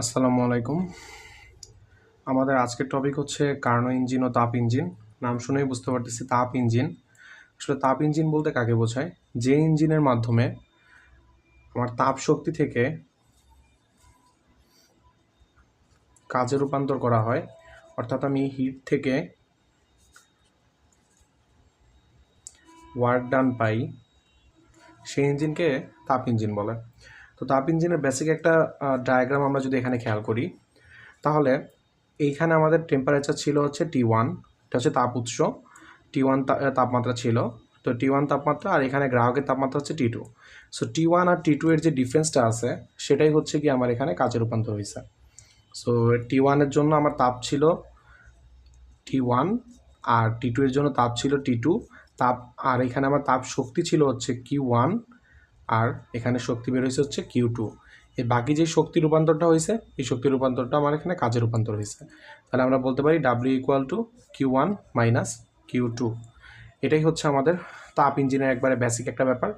আসসালামু আলাইকুম। আমাদের আজকের টপিক হচ্ছে কার্নো ইঞ্জিন ও তাপ ইঞ্জিন। নাম শুনেই বুঝতে পারতেছি তাপ ইঞ্জিন। আসলে তাপ ইঞ্জিন বলতে কাকে বোঝায়? যে ইঞ্জিনের মাধ্যমে আমার তাপ শক্তি থেকে কাজে রূপান্তর করা হয়, অর্থাৎ আমি হিট থেকে ওয়ার্ক ডান পাই, সেই ইঞ্জিনকে তাপ ইঞ্জিন বলে। তো তাপ ইঞ্জিনের বেসিক একটা ডায়াগ্রাম আমরা যদি এখানে খেয়াল করি, তাহলে এইখানে আমাদের টেম্পারেচার ছিল হচ্ছে টি ওয়ান এটা হচ্ছে তাপ উৎস। টি ওয়ান তাপমাত্রা ছিল। তো টি ওয়ান তাপমাত্রা আর এখানে গ্রাহকের তাপমাত্রা হচ্ছে T two so T one আর টি টু এর যে ডিফারেন্সটা আছে, সেটাই হচ্ছে কি আমার এখানে কাজে রূপান্তর হয়েছে। সো টি ওয়ানের জন্য আমার তাপ ছিল টি ওয়ান আর টি টু এর জন্য তাপ ছিল টি টু তাপ, আর এখানে আমার তাপ শক্তি ছিল হচ্ছে কিউ ওয়ান আর এখানে শক্তি বের হয়েছে হচ্ছে কিউ টু এই বাকি যে শক্তি রূপান্তরটা হয়েছে, এই শক্তি রূপান্তরটা আমার এখানে কাজে রূপান্তর হয়েছে। তাহলে আমরা বলতে পারি W equal to Q one minus Q two এটাই হচ্ছে আমাদের তাপ ইঞ্জিনের একবারে বেসিক একটা ব্যাপার,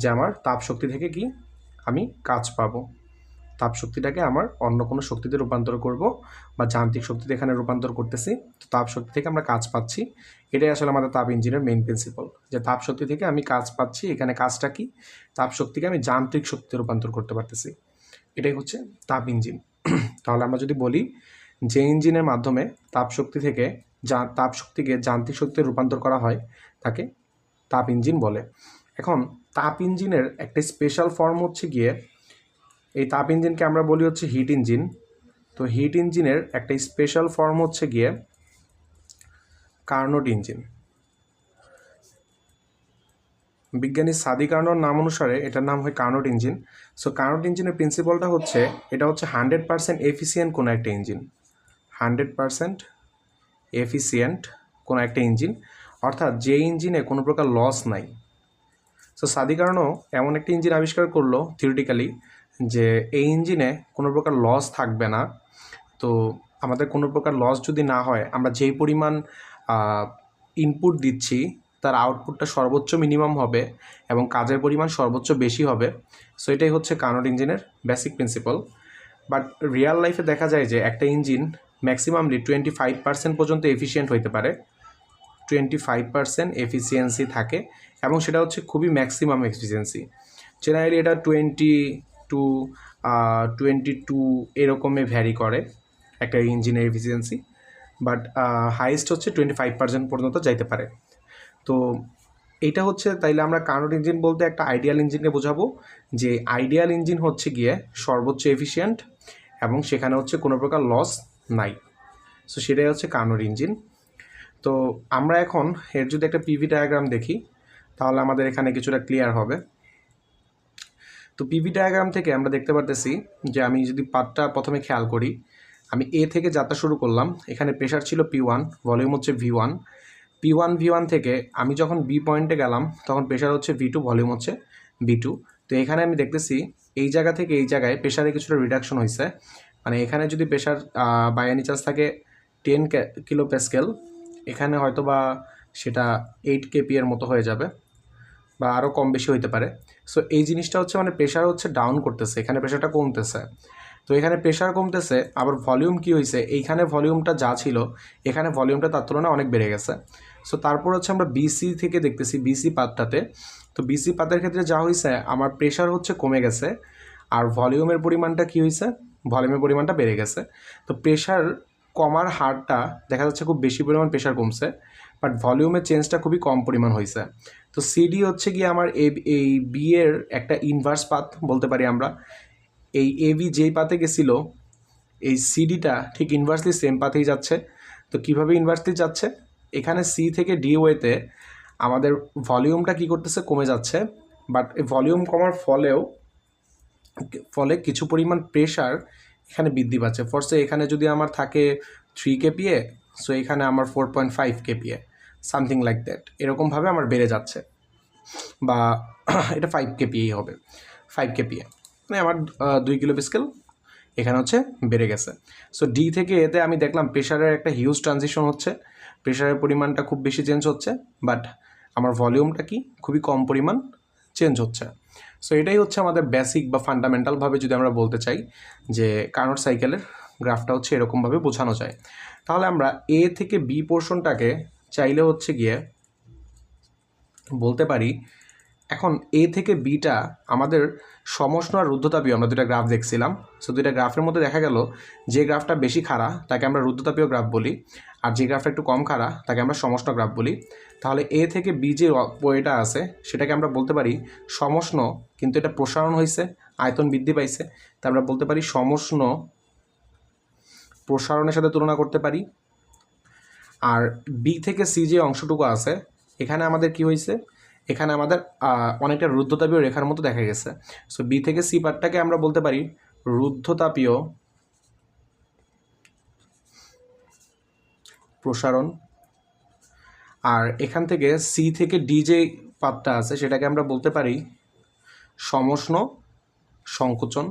যে আমার তাপ শক্তি থেকে কি আমি কাজ পাবো। তাপ শক্তিটাকে আমার অন্য কোনো শক্তিতে রূপান্তর করব বা যান্ত্রিক শক্তিতে এখানে রূপান্তর করতেছি। তো তাপ শক্তি থেকে আমরা কাজ পাচ্ছি। এটাই আসলে আমাদের তাপ ইঞ্জিনের মেইন প্রিন্সিপাল যে তাপ শক্তি থেকে আমি কাজ পাচ্ছি, এখানে কাজটা কি? তাপ শক্তিকে আমি যান্ত্রিক শক্তিতে রূপান্তর করতে পারতেছি। এটাই হচ্ছে তাপ ইঞ্জিন। তাহলে আমরা যদি বলি, যে ইঞ্জিনের মাধ্যমে তাপ শক্তি থেকে যা তাপ শক্তিকে যান্ত্রিক শক্তিতে রূপান্তর করা হয়, তাকে তাপ ইঞ্জিন বলে। এখন, তাপ ইঞ্জিনের একটা স্পেশাল ফর্ম হচ্ছে গিয়ে এই তাপ ইঞ্জিনকে আমরা বলি হচ্ছে হিট ইঞ্জিন। তো হিট ইঞ্জিনের একটা স্পেশাল ফর্ম হচ্ছে গিয়ে কার্নোট ইঞ্জিন। বিজ্ঞানী সাদি কার্নোর নাম অনুসারে এটার নাম হয় কার্নোট ইঞ্জিন। সো কার্নোট ইঞ্জিনের প্রিন্সিপালটা হচ্ছে, এটা হচ্ছে হান্ড্রেড পার্সেন্ট এফিসিয়েন্ট কোনো একটা ইঞ্জিন। হান্ড্রেড পার্সেন্ট এফিসিয়েন্ট কোনো একটা ইঞ্জিন। অর্থাৎ যে ইঞ্জিনে কোনো প্রকার লস নাই। সো সাদি কারণও এমন একটা ইঞ্জিন আবিষ্কার করল থিওরিটিক্যালি যে এই ইঞ্জিনে কোনো প্রকার লস থাকবে না। তো আমাদের কোনো প্রকার লস যদি না হয়, আমরা যেই পরিমাণ ইনপুট দিচ্ছি, তার আউটপুটটা সর্বোচ্চ মিনিমাম হবে এবং কাজের পরিমাণ সর্বোচ্চ বেশি হবে। সো এটাই হচ্ছে কানোড ইঞ্জিনের বেসিক প্রিন্সিপাল বাট রিয়াল লাইফে দেখা যায় যে একটা engine maximumly twenty five percent পর্যন্ত এফিসিয়েন্ট হইতে পারে। টোয়েন্টি ফাইভ পার্সেন্ট এফিসিয়েন্সি থাকে এবং সেটা হচ্ছে খুবই ম্যাক্সিমাম এফিসিয়েন্সি জেনারেলি এটা টোয়েন্টি টু টোয়েন্টি টু এরকমে ভ্যারি করে একটা ইঞ্জিনের এফিসিয়েন্সি বাট হাইয়েস্ট হচ্ছে টোয়েন্টি ফাইভ পার্সেন্ট পর্যন্ত যাইতে পারে। তো এইটা হচ্ছে তাইলে আমরা কার্নোট ইঞ্জিন বলতে একটা আইডিয়াল ইঞ্জিনকে বোঝাবো, যে আইডিয়াল ইঞ্জিন হচ্ছে গিয়ে সর্বোচ্চ এফিসিয়েন্ট এবং সেখানে হচ্ছে কোনো প্রকার লস নাই। সো সেটাই হচ্ছে কার্নোট ইঞ্জিন তো আমরা এখন এর যদি একটা পিভি ডায়াগ্রাম দেখি, তাহলে আমাদের এখানে কিছুটা ক্লিয়ার হবে। তো পিভি ডায়াগ্রাম থেকে আমরা দেখতে পারতেছি যে আমি যদি পার্টটা প্রথমে খেয়াল করি, আমি এ থেকে যাত্রা শুরু করলাম। এখানে প্রেশার ছিল পি ওয়ান ভলিউম হচ্ছে V one P one V one থেকে আমি যখন বি পয়েন্টে গেলাম, তখন প্রেশার হচ্ছে ভি টু ভলিউম হচ্ছে ভি টু তো এখানে আমি দেখতেছি এই জায়গা থেকে এই জায়গায় প্রেশারে কিছুটা রিডাকশন হয়েছে মানে এখানে যদি প্রেশার বাই এনি চান্স থাকে টেন কিলো প্যাসকেল এখানে হয়তো বা সেটা এইট কেপি এর মতো হয়ে যাবে। বা আরও কম বেশি হইতে পারে। সো এই জিনিসটা হচ্ছে মানে প্রেশার হচ্ছে ডাউন করতেছে, এখানে প্রেশারটা কমতেছে। তো এখানে প্রেশার কমতেছে, আবার ভলিউম কি হয়েছে এইখানে ভলিউমটা যা ছিল, এখানে ভলিউমটা তার তুলনায় অনেক বেড়ে গেছে। সো তারপর হচ্ছে আমরা বিসি থেকে দেখতেছি বিসি পাতটাতে। তো বিসি পাতের ক্ষেত্রে যা হয়েছে আমার প্রেশার হচ্ছে কমে গেছে, আর ভলিউমের পরিমাণটা কি হয়েছে ভলিউমের পরিমাণটা বেড়ে গেছে। তো প্রেশার কমার হারটা দেখা যাচ্ছে খুব বেশি পরিমাণ প্রেশার কমছে। বাট ভলিউমের চেঞ্জটা খুবই কম পরিমাণ হয়েছে তো সিডি হচ্ছে গিয়ে আমার এই বি এর একটা ইনভার্স পাথ বলতে পারি আমরা। এই এবি যেই পাতে গেছিল, এই সিডিটা ঠিক ইনভার্সলি সেম পাথেই যাচ্ছে। তো কীভাবে ইনভার্সলি যাচ্ছে? এখানে সি থেকে ডি ওয়েতে আমাদের ভলিউমটা কি করতেছে কমে যাচ্ছে। বাট এই ভলিউম কমার ফলেও, ফলে কিছু পরিমাণ প্রেশার এখানে বৃদ্ধি পাচ্ছে। ফর্সে এখানে যদি আমার থাকে থ্রি কেপিএ সো এখানে আমার four point five KPA something like that. এরকমভাবে আমার বেড়ে যাচ্ছে। বা এটা ফাইভ কেপিএই হবে। ফাইভ কেপিএ মানে আমার দুই কিলো স্কেল এখানে হচ্ছে বেড়ে গেছে। সো ডি থেকে এতে আমি দেখলাম প্রেশারের একটা হিউজ ট্রানজিশন হচ্ছে। প্রেশারের পরিমাণটা খুব বেশি চেঞ্জ হচ্ছে। বাট আমার ভলিউমটা কি? খুবই কম পরিমাণ চেঞ্জ হচ্ছে। সো এটাই হচ্ছে আমাদের বেসিক বা ফান্ডামেন্টালভাবে যদি আমরা বলতে চাই যে কার্নট সাইকেলের গ্রাফটা হচ্ছে এরকমভাবে বোঝানো যায়। তাহলে আমরা এ থেকে বি পোর্শনটাকে চাইলে হচ্ছে গিয়ে বলতে পারি, এখন এ থেকে বিটা আমাদের সমষ্ণ আর রুদ্ধতাপীয় আমরা দুটা গ্রাফ দেখছিলাম। সো দুইটা গ্রাফের মধ্যে দেখা গেল, যে গ্রাফটা বেশি খাড়া, তাকে আমরা রুদ্ধতাপীয় গ্রাফ বলি। আর যে গ্রাফটা একটু কম খাড়া, তাকে আমরা সমষ্ণ গ্রাফ বলি। তাহলে এ থেকে বি যে এটা আছে, সেটাকে আমরা বলতে পারি সমষ্ণ, কিন্তু এটা প্রসারণ হয়েছে আয়তন বৃদ্ধি পাইছে। তা আমরা বলতে পারি সমষ্ণ প্রসারণের সাথে তুলনা করতে পারি। আর বি থেকে সি যে অংশটুকু আছে, এখানে আমাদের কি হয়েছে? এখানে আমাদের অনেকটা রুদ্ধতাপীয় রেখার মতো দেখা গেছে। সো বি থেকে সি পার্টটাকে আমরা বলতে পারি রুদ্ধতাপীয় প্রসারণ। আর এখান থেকে সি থেকে ডি যে পাতটা আছে, সেটাকে আমরা বলতে পারি সমষ্ণ সংকোচন।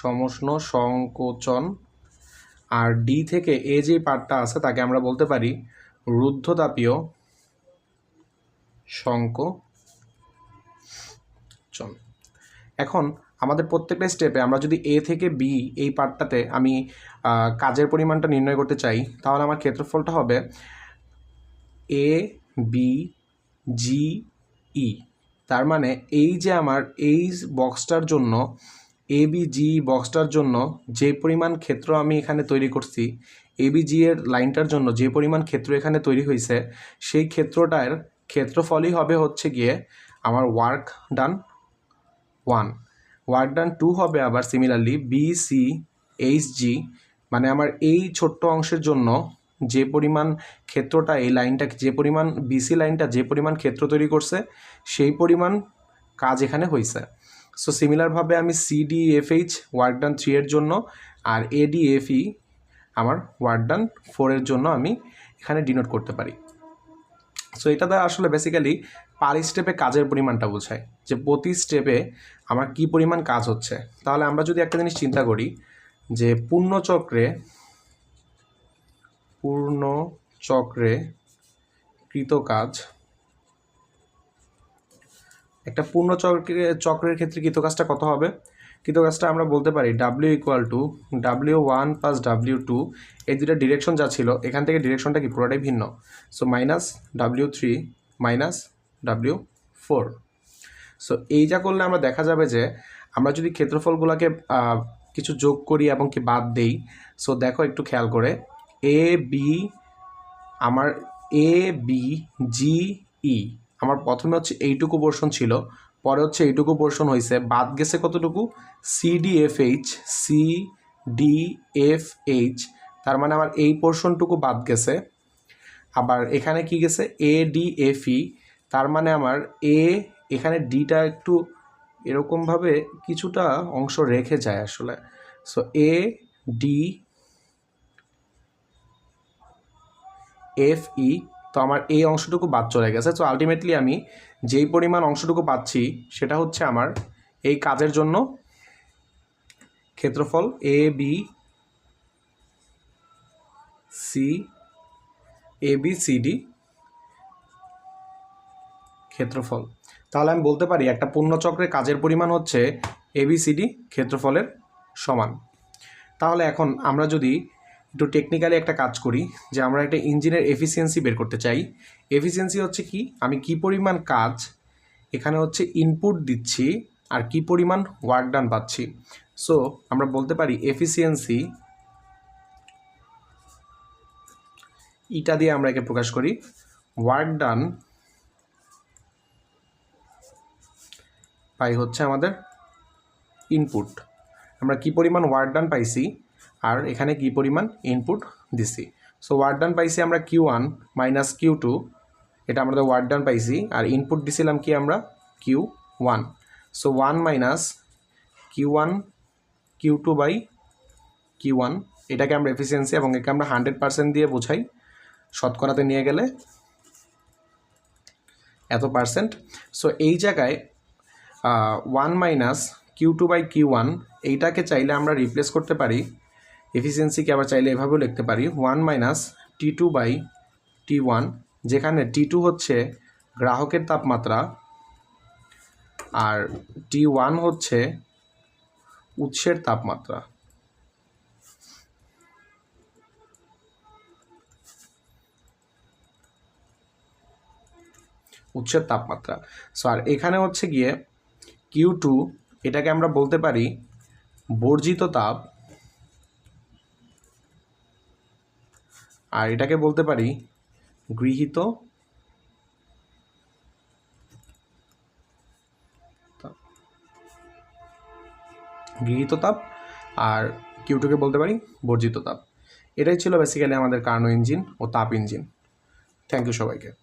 সমষ্ণ সংকোচন আর ডি থেকে এ যে পার্টটা আছে তাকে আমরা বলতে পারি রুদ্ধতাপীয় সংকোচন এখন আমাদের প্রত্যেকটা স্টেপে আমরা যদি এ থেকে বি এই পার্টটাতে আমি কাজের পরিমাণটা নির্ণয় করতে চাই, তাহলে আমার ক্ষেত্রফলটা হবে এ বি জি ই তার মানে এই যে আমার এই বক্সটার জন্য এ বি জি বক্সটার জন্য যে পরিমাণ ক্ষেত্র আমি এখানে তৈরি করছি এ বি জি এর লাইনটার জন্য যে পরিমাণ ক্ষেত্র এখানে তৈরি হয়েছে, সেই ক্ষেত্রটার ক্ষেত্রফলই হবে হচ্ছে গিয়ে আমার work done one work done two হবে আবার similarly B C H G মানে আমার এই ছোট্ট অংশের জন্য যে পরিমাণ ক্ষেত্রটা, এই লাইনটা যে পরিমাণ বিসি লাইনটা যে পরিমাণ ক্ষেত্র তৈরি করছে, সেই পরিমাণ কাজ এখানে হয়েছে। সো সিমিলারভাবে আমি CD FH work done three এর জন্য আর এডি এফই আমার ওয়ার্ক ডান ফোরের জন্য আমি এখানে ডিনোট করতে পারি। সো এটা দ্বারা আসলে বেসিক্যালি পার স্টেপে কাজের পরিমাণটা বোঝায় যে প্রতি স্টেপে আমার কি পরিমাণ কাজ হচ্ছে। তাহলে আমরা যদি একটা জিনিস চিন্তা করি যে পূর্ণচক্রে পূর্ণ চক্রে কৃত কাজ একটা পূর্ণ চক্রে, চক্রের ক্ষেত্রে কৃত কাজটা কত হবে? কৃত কাজটা আমরা বলতে পারি W equal to W one plus W two এই দুটা ডিরেকশন যা ছিল, এখান থেকে ডিরেকশনটা কি? পুরোটাই ভিন্ন। So minus W three minus W four so এই যা করলে আমরা দেখা যাবে যে, আমরা যদি ক্ষেত্রফলগুলোকে কিছু যোগ করি এবং কি বাদ দেই সো দেখো একটু খেয়াল করে এ বি আমার এ বি জি ই আমার প্রথমে হচ্ছে এইটুকু পোর্শন ছিল, পরে হচ্ছে এইটুকু পোর্শন হয়েছে বাদ গেছে কতটুকু? সি ডি এফ এইচ তার মানে আমার এই পোর্শনটুকু বাদ গেছে। আবার এখানে কি গেছে? এ ডি এফ ই তার মানে আমার এ এখানে ডিটা একটু এরকমভাবে কিছুটা অংশ রেখে যায় আসলে। So A D F E তো আমার এই অংশটুকু বাদ চলে গেছে। তো আলটিমেটলি আমি যেই পরিমাণ অংশটুকু পাচ্ছি, সেটা হচ্ছে আমার এই কাজের জন্য ক্ষেত্রফল A B C A B C D ক্ষেত্রফল। তাহলে আমি বলতে পারি একটা পূর্ণচক্রের কাজের পরিমাণ হচ্ছে এবিসিডি ক্ষেত্রফলের সমান। তাহলে এখন আমরা যদি একটু টেকনিক্যালি একটা কাজ করি যে আমরা একটা ইঞ্জিনের এফিসিয়েন্সি বের করতে চাই। এফিসিয়েন্সি হচ্ছে কি? আমি কি পরিমাণ কাজ এখানে হচ্ছে ইনপুট দিচ্ছি আর কি পরিমাণ ওয়ার্ক ডান পাচ্ছি। সো আমরা বলতে পারি এফিসিয়েন্সি ইটা দিয়ে আমরা একে প্রকাশ করি। ওয়ার্ক ডান পাই হচ্ছে আমাদের ইনপুট আমরা কি পরিমাণ ওয়ার্ক ডান পাইছি? আর এখানে কি পরিমাণ ইনপুট দিছি? সো ওয়ার্ড ডান পাইছি আমরা Q one minus Q two এটা আমাদের ওয়ার্ড ডান পাইছি, আর ইনপুট দিছিলাম কি আমরা? Q one so one minus Q one Q two by Q one এটাকে আমরা এফিসিয়েন্সি এবং একে আমরা হান্ড্রেড পার্সেন্ট দিয়ে বোঝাই, শতকরাতে নিয়ে গেলে এত পার্সেন্ট সো এই জায়গায় one minus Q two by Q one এইটাকে চাইলে আমরা রিপ্লেস করতে পারি এফিসিয়েন্সিকে আবার চাইলে এভাবেও লিখতে পারি। One minus T two by T one যেখানে টি টু হচ্ছে গ্রাহকের তাপমাত্রা আর টি ওয়ান হচ্ছে উৎসের তাপমাত্রা। উৎসের তাপমাত্রা। সো আর এখানে হচ্ছে গিয়ে কিউ টু এটাকে আমরা বলতে পারি বর্জিত তাপ আর এটাকে বলতে পারি গৃহীত গৃহীত তাপ আর কিউটুকে বলতে পারি বর্জিত তাপ। এটাই ছিল বেসিক্যালি আমাদের কার্নো ইঞ্জিন ও তাপ ইঞ্জিন। থ্যাংক ইউ সবাইকে।